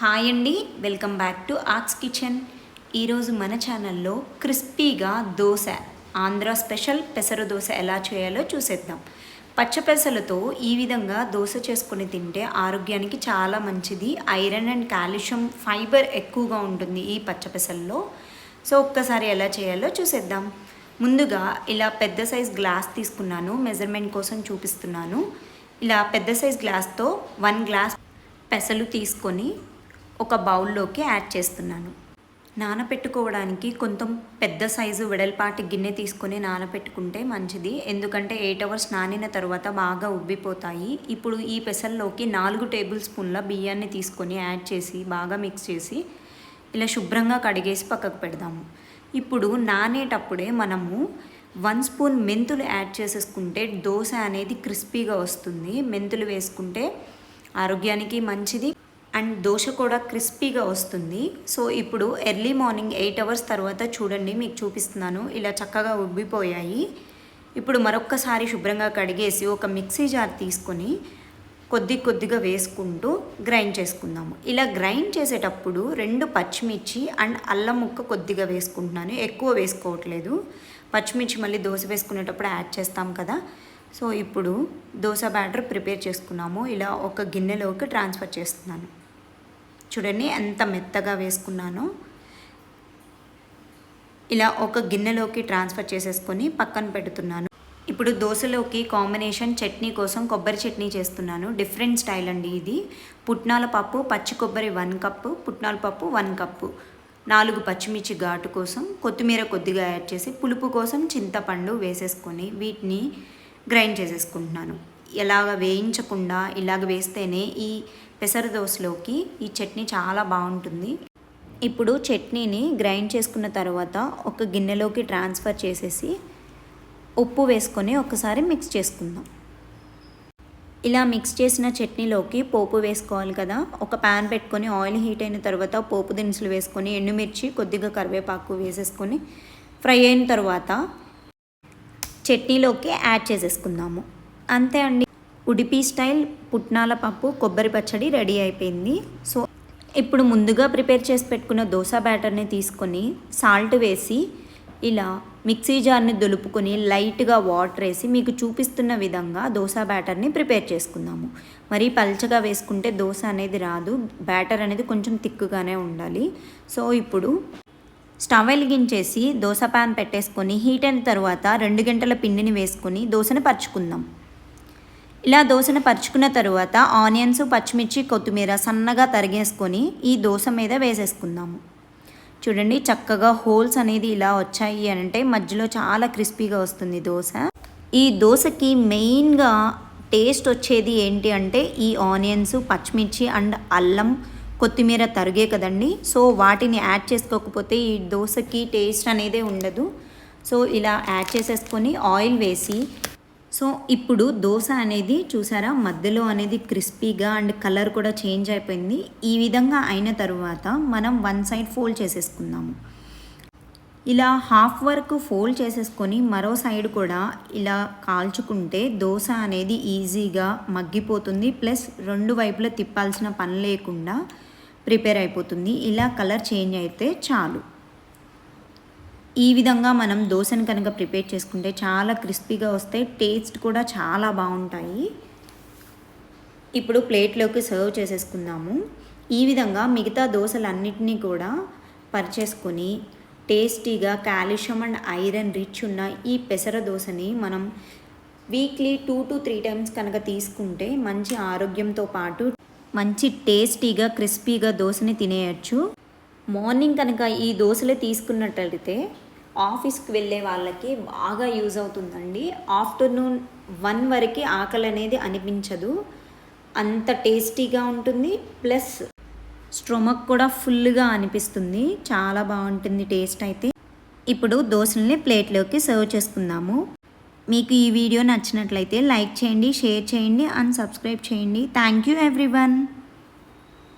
Hi అండి welcome back to arts kitchen. ఈరోజు మన ఛానల్లో క్రిస్పీగా దోశ ఆంధ్ర స్పెషల్ పెసర దోశ ఎలా చేయాలో చూసేద్దాం. పచ్చ పెసలతో ఈ విధంగా దోశ చేసుకొని తింటే ఆరోగ్యానికి చాలా మంచిది. ఐరన్ అండ్ కాల్షియం ఫైబర్ ఎక్కువగా ఉంటుంది ఈ పచ్చపెసల్లో సో ఒక్కసారి ఎలా చేయాలో చూసేద్దాం. ముందుగా ఇలా పెద్ద సైజ్ గ్లాస్ తీసుకున్నాను మెజర్మెంట్ కోసం చూపిస్తున్నాను. ఇలా పెద్ద సైజ్ గ్లాస్తో వన్ గ్లాస్ పెసలు తీసుకొని ఒక బౌల్లోకి యాడ్ చేస్తున్నాను. నానపెట్టుకోవడానికి కొంచెం పెద్ద సైజు వెడల్పాటి గిన్నె తీసుకొని నానపెట్టుకుంటే మంచిది. ఎందుకంటే ఎయిట్ అవర్స్ నానిన తర్వాత బాగా ఉబ్బిపోతాయి. ఇప్పుడు ఈ పెసల్లోకి నాలుగు టేబుల్ స్పూన్ల బియ్యాన్ని తీసుకొని యాడ్ చేసి బాగా మిక్స్ చేసి ఇలా శుభ్రంగా కడిగేసి పక్కకు పెడదాము. ఇప్పుడు నానేటప్పుడే మనము వన్ స్పూన్ మెంతులు యాడ్ చేసేసుకుంటే దోశ అనేది క్రిస్పీగా వస్తుంది. మెంతులు వేసుకుంటే ఆరోగ్యానికి మంచిది. అండ్ దోశ కూడా క్రిస్పీగా వస్తుంది. సో ఇప్పుడు ఎర్లీ మార్నింగ్ ఎయిట్ అవర్స్ తర్వాత చూడండి మీకు చూపిస్తున్నాను. ఇలా చక్కగా ఉబ్బిపోయాయి. ఇప్పుడు మరొక్కసారి శుభ్రంగా కడిగేసి ఒక మిక్సీ జార్ తీసుకొని కొద్ది కొద్దిగా వేసుకుంటూ గ్రైండ్ చేసుకుందాము. ఇలా గ్రైండ్ చేసేటప్పుడు రెండు పచ్చిమిర్చి అండ్ అల్లం ముక్క కొద్దిగా వేసుకుంటున్నాను. ఎక్కువ వేసుకోవట్లేదు. పచ్చిమిర్చి మళ్ళీ దోశ వేసుకునేటప్పుడు యాడ్ చేస్తాం కదా. సో ఇప్పుడు దోశ బ్యాటర్ ప్రిపేర్ చేసుకున్నాము. ఇలా ఒక గిన్నెలోకి ట్రాన్స్ఫర్ చేస్తున్నాను. చూడండి ఎంత మెత్తగా వేసుకున్నానో. ఇలా ఒక గిన్నెలోకి ట్రాన్స్ఫర్ చేసేసుకొని పక్కన పెడుతున్నాను. ఇప్పుడు దోశలోకి కాంబినేషన్ చట్నీ కోసం కొబ్బరి చట్నీ చేస్తున్నాను. డిఫరెంట్ స్టైల్ అండి ఇది. పుట్నాల పప్పు పచ్చి కొబ్బరి వన్ కప్పు పుట్నాల పప్పు వన్ కప్పు. నాలుగు పచ్చిమిర్చి ఘాటు కోసం కొత్తిమీర కొద్దిగా యాడ్ చేసి పులుపు కోసం చింతపండు వేసేసుకొని వీటిని గ్రైండ్ చేసేసుకుంటున్నాను. ఎలాగ వేయించకుండా ఇలాగ వేస్తేనే ఈ పెసర దోశలోకి ఈ చట్నీ చాలా బాగుంటుంది. ఇప్పుడు చట్నీని గ్రైండ్ చేసుకున్న తర్వాత ఒక గిన్నెలోకి ట్రాన్స్ఫర్ చేసేసి ఉప్పు వేసుకొని ఒకసారి మిక్స్ చేసుకుందాం. ఇలా మిక్స్ చేసిన చట్నీలోకి పోపు వేసుకోవాలి కదా. ఒక ప్యాన్ పెట్టుకొని ఆయిల్ హీట్ అయిన తర్వాత పోపు దినుసులు వేసుకొని ఎండుమిర్చి కొద్దిగా కరివేపాకు వేసేసుకొని ఫ్రై అయిన తర్వాత చట్నీలోకి యాడ్ చేసేసుకుందాము. అంతే అండి. ఉడిపి స్టైల్ పుట్నాల పప్పు కొబ్బరి పచ్చడి రెడీ అయిపోయింది. సో ఇప్పుడు ముందుగా ప్రిపేర్ చేసి పెట్టుకున్న దోశ బ్యాటర్ని తీసుకొని సాల్ట్ వేసి ఇలా మిక్సీ జార్ని దులుపుకొని లైట్గా వాటర్ వేసి మీకు చూపిస్తున్న విధంగా దోశ బ్యాటర్ని ప్రిపేర్ చేసుకుందాము. మరీ పల్చగా వేసుకుంటే దోశ అనేది రాదు బ్యాటర్ అనేది కొంచెం తిక్కుగానే ఉండాలి. సో ఇప్పుడు స్టవ్ వెలిగించేసి దోశ ప్యాన్ పెట్టేసుకొని హీట్ అయిన తర్వాత రెండు గంటల పిండిని వేసుకొని దోశను పరుచుకుందాం. ఇలా దోశను పరుచుకున్న తర్వాత ఆనియన్స్ పచ్చిమిర్చి కొత్తిమీర సన్నగా తరిగేసుకొని ఈ దోశ మీద వేసేసుకుందాము. చూడండి చక్కగా హోల్స్ అనేది ఇలా వచ్చాయి అంటే మధ్యలో చాలా క్రిస్పీగా వస్తుంది దోశ ఈ దోశకి మెయిన్గా టేస్ట్ వచ్చేది ఏంటి అంటే ఈ ఆనియన్స్ పచ్చిమిర్చి అండ్ అల్లం కొత్తిమీర తరిగే కదండి. సో వాటిని యాడ్ చేసుకోకపోతే ఈ దోశకి టేస్ట్ అనేది ఉండదు. సో ఇలా యాడ్ చేసేసుకొని ఆయిల్ వేసి సో ఇప్పుడు దోశ అనేది చూసారా మధ్యలో అనేది క్రిస్పీగా అండ్ కలర్ కూడా చేంజ్ అయిపోయింది. ఈ విధంగా అయిన తర్వాత మనం వన్ సైడ్ ఫోల్డ్ చేసేసుకుందాము. ఇలా హాఫ్ వరకు ఫోల్డ్ చేసేసుకొని మరో సైడ్ కూడా ఇలా కాల్చుకుంటే దోశ అనేది ఈజీగా మగ్గిపోతుంది. ప్లస్ రెండు వైపులా తిప్పాల్సిన పని లేకుండా ప్రిపేర్ అయిపోతుంది. ఇలా కలర్ చేంజ్ అయితే చాలు. ఈ విధంగా మనం దోశను కనుక ప్రిపేర్ చేసుకుంటే చాలా క్రిస్పీగా వస్తాయి టేస్ట్ కూడా చాలా బాగుంటాయి. ఇప్పుడు ప్లేట్లోకి సర్వ్ చేసేసుకుందాము. ఈ విధంగా మిగతా దోశలన్నిటినీ కూడా పరిచేసుకొని టేస్టీగా కాల్షియం అండ్ ఐరన్ రిచ్ ఉన్న ఈ పెసర దోశని మనం weekly two to three times కనుక తీసుకుంటే మంచి ఆరోగ్యంతో పాటు మంచి టేస్టీగా క్రిస్పీగా దోశని తినేయచ్చు. మార్నింగ్ కనుక ఈ దోశలే తీసుకున్నట్లయితే ఆఫీస్కి వెళ్ళే వాళ్ళకి బాగా యూజ్ అవుతుందండి. ఆఫ్టర్నూన్ వన్ వరకు ఆకలి అనేది అనిపించదు. అంత టేస్టీగా ఉంటుంది. ప్లస్ స్టొమక్ కూడా ఫుల్గా అనిపిస్తుంది. చాలా బాగుంటుంది టేస్ట్ అయితే. ఇప్పుడు దోశల్ని ప్లేట్లోకి సర్వ్ చేసుకుందాము. మీకు ఈ వీడియో నచ్చినట్లయితే లైక్ చేయండి షేర్ చేయండి అండ్ సబ్స్క్రైబ్ చేయండి. Thank you everyone.